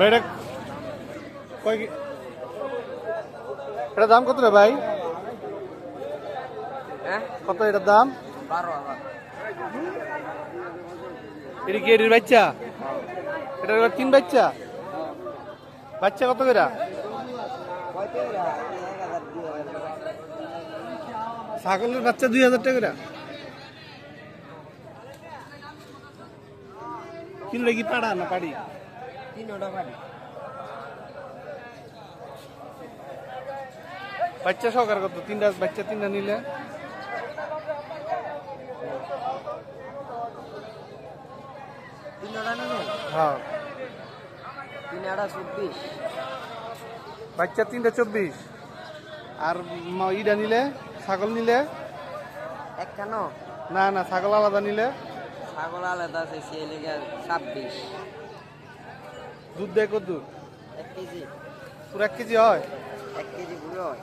ভাই এটা কয় এটা দাম কত রে ভাই? হ্যাঁ? কত এটার দাম? এটা কি এটির বাচ্চা? এটা তিন বাচ্চা? বাচ্চা কত করে? ছাগলের বাচ্চা দুই হাজার টাকা কিনলে কি পাড়া না পাড়ি? তিনটা বাড়ি বাচ্চা সহকার কত? তিনটা বাচ্চা তিনটা নিলে? তিনটা হ্যাঁ। চব্বিশ। বাচ্চা তিনটা চব্বিশ। আর ইটা নিলে? ছাগল নিলে? এক কেন না না ছাগল আলাদা নিলে? ছাগল আলাদা আছে সেই লেগে ছাব্বিশ। দুধ দেয় কত? দুধ এক কেজি। পুরো এক কেজি হয়? এক কেজি পুরো হয়।